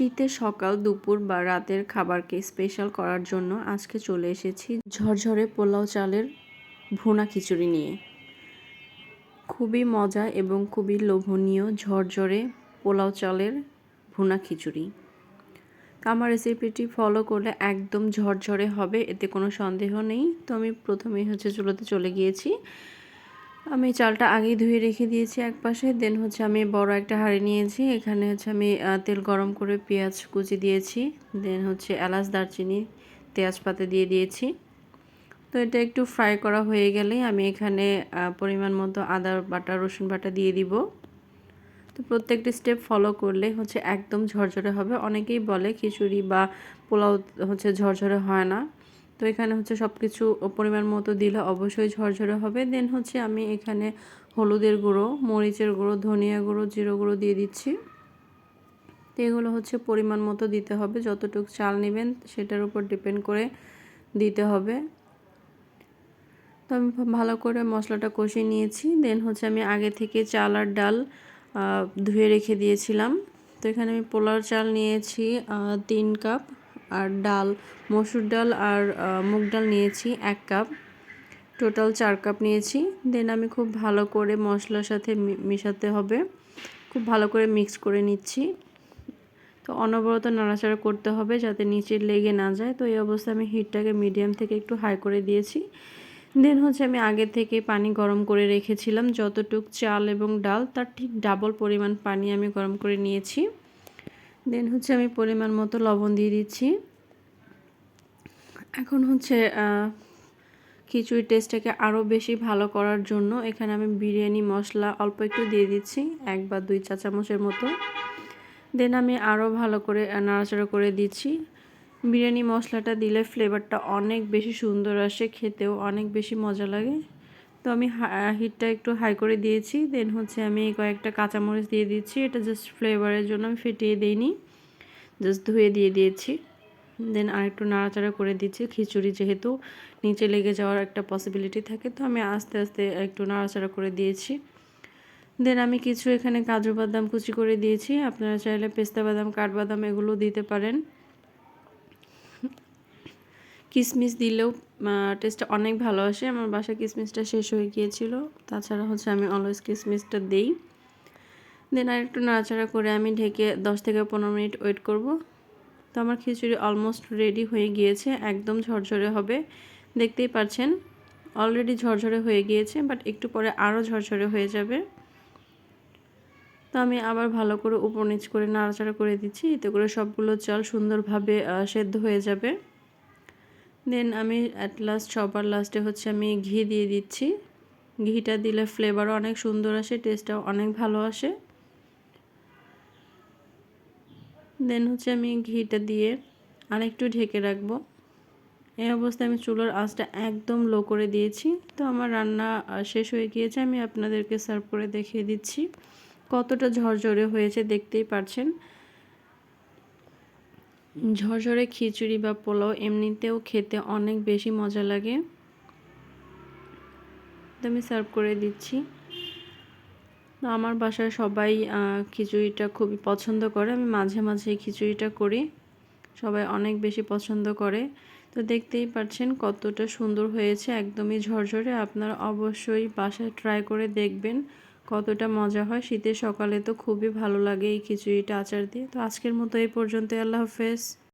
শীতের সকাল, দুপুর বা রাতের খাবারকে স্পেশাল করার জন্য আজকে চলে এসেছি ঝরঝরে পোলাও চালের ভুনা খিচুড়ি নিয়ে। খুবই মজা এবং খুবই লোভনীয় ঝরঝরে পোলাও চালের ভুনা খিচুড়ি। আমার রেসিপিটি ফলো করলে একদম ঝরঝরে হবে, এতে কোনো সন্দেহ নেই। তো আমি প্রথমেই হচ্ছে চুলোতে চলে গিয়েছি। আমি চালটা আগেই ধুয়ে রেখে দিয়েছি এক পাশে দেন হচ্ছে আমি বড় একটা হাঁড়ি নিয়েছি। এখানে হচ্ছে আমি তেল গরম করে পেঁয়াজ কুচি দিয়েছি দেন হচ্ছে এলাচ, দারচিনি, তেজপাতা দিয়ে দিয়েছি। তো এটা একটু ফ্রাই করা হয়ে গেলে আমি এখানে পরিমাণ মতো আদা বাটা, রসুন বাটা দিয়ে দিব। তো প্রত্যেকটি স্টেপ ফলো করলে হচ্ছে একদম ঝরঝরে হবে। অনেকেই বলে খিচুড়ি বা পোলাও হচ্ছে ঝরঝরে হয় না। তো এখানে হচ্ছে সব কিছু পরিমাণ মতো দিলে অবশ্যই ঝরঝরে হবে। দেন হচ্ছে আমি এখানে হলুদের গুঁড়ো, মরিচের গুঁড়ো, ধনিয়া গুঁড়ো, জিরো গুঁড়ো দিয়ে দিচ্ছি। তো এগুলো হচ্ছে পরিমাণ মতো দিতে হবে। যতটুকু চাল নেবেন সেটার উপর ডিপেন্ড করে দিতে হবে। তো আমি ভালো করে মশলাটা কষিয়ে নিয়েছি। দেন হচ্ছে আমি আগে থেকে চাল আর ডাল ধুয়ে রেখে দিয়েছিলাম। তো এখানে আমি পোলার চাল নিয়েছি তিন কাপ। আর ডাল, মসুর ডাল আর মুগ ডাল নিয়েছি এক কাপ। টোটাল চার কাপ নিয়েছি। দেন আমি খুব ভালো করে মশলার সাথে মিশাতে হবে। খুব ভালো করে মিক্স করে নিচ্ছি। তো অনবরত নাড়াচাড়া করতে হবে যাতে নিচে লেগে না যায়। তো এই অবস্থায় আমি হিটটাকে মিডিয়াম থেকে একটু হাই করে দিয়েছি। দেন হচ্ছে আমি আগে থেকে পানি গরম করে রেখেছিলাম। যতটুক চাল এবং ডাল, তার ঠিক ডাবল পরিমাণ পানি আমি গরম করে নিয়েছি। দেন হচ্ছে আমি পরিমাণ মতো লবণ দিয়ে দিচ্ছি। এখন হচ্ছে খিচুড়ি টেস্টটাকে আরও বেশি ভালো করার জন্য এখানে আমি বিরিয়ানি, মশলা অল্প একটু দিয়ে দিচ্ছি, এক বা দুই চা চামচের মতো। দেন আমি আরও ভালো করে নাড়াচাড়া করে দিচ্ছি। বিরিয়ানি, মশলাটা দিলে ফ্লেভারটা অনেক বেশি সুন্দর আসে, খেতেও অনেক বেশি মজা লাগে। তো আমি হিটটা একটু হাই করে দিয়েছি। দেন হচ্ছে আমি কয়েকটা কাঁচামরিচ দিয়ে দিচ্ছি। এটা জাস্ট ফ্লেভারের জন্য আমি ফেটিয়ে দিইনি। জাস্ট ধুয়ে দিয়ে দিয়েছি। দেন আর একটু নাড়াচাড়া করে দিচ্ছি। খিচুড়ি যেহেতু নিচে লেগে যাওয়ার একটা পসিবিলিটি থাকে, তো আমি আস্তে আস্তে একটু নাড়াচাড়া করে দিয়েছি। দেন আমি কিছু এখানে কাজু বাদাম কুচি করে দিয়েছি। আপনারা চাইলে পেস্তা বাদাম কাঠবাদাম এগুলো দিতে পারেন। কিশমিশ দিলেও টেস্টটা অনেক ভালো আসে। আমার বাসায় কিশমিশটা শেষ হয়ে গিয়েছিল। তাছাড়া হচ্ছে আমি অলওয়েজ কিশমিশটা দিই। দেন আর একটু নাড়াচাড়া করে আমি ঢেকে দশ থেকে পনেরো মিনিট ওয়েট করব। তো আমার খিচুড়ি অলমোস্ট রেডি হয়ে গিয়েছে। একদম ঝরঝরে হবে। দেখতেই পাচ্ছেন অলরেডি ঝরঝরে হয়ে গিয়েছে বাট একটু পরে আরও ঝরঝরে হয়ে যাবে। তো আমি আবার ভালো করে উপর নিচ করে নাড়াচাড়া করে দিচ্ছি। এতে করে সবগুলো চাল সুন্দরভাবে সেদ্ধ হয়ে যাবে। দেন আমি অ্যাট লাস্ট সবার লাস্টে হচ্ছে আমি ঘি দিয়ে দিচ্ছি। ঘিটা দিলে ফ্লেভারও অনেক সুন্দর আসে টেস্টটাও অনেক ভালো আসে। দেন হচ্ছে আমি ঘিটা দিয়ে আরেকটু ঢেকে রাখব। এই অবস্থায় আমি চুলোর আঁচটা একদম লো করে দিয়েছি। তো আমার রান্না শেষ হয়ে গিয়েছে, আমি আপনাদেরকে সার্ভ করে দেখিয়ে দিচ্ছি। কতটা ঝরঝরে হয়েছে দেখতেই পারছেন। ঝরঝরে খিচুড়ি বা পোলাও এমনিতেও খেতে অনেক বেশি মজা লাগে। আমি সার্ভ করে দিচ্ছি। তো আমার বাসায় সবাই খিচুড়িটা খুবই পছন্দ করে। আমি মাঝে মাঝে খিচুড়িটা করি। সবাই অনেক বেশি পছন্দ করে। তো দেখতেই পাচ্ছেন কতটা সুন্দর হয়েছে। একদমই ঝরঝরে। আপনারা অবশ্যই বাসায় ট্রাই করে দেখবেন। কতটা মজা হয়। শীতের সকালে তো খুবই ভালো লাগে এই খিচুড়িটা, আচার দিয়ে। তো আজকের মতো এই পর্যন্ত আল্লাহ হাফেজ।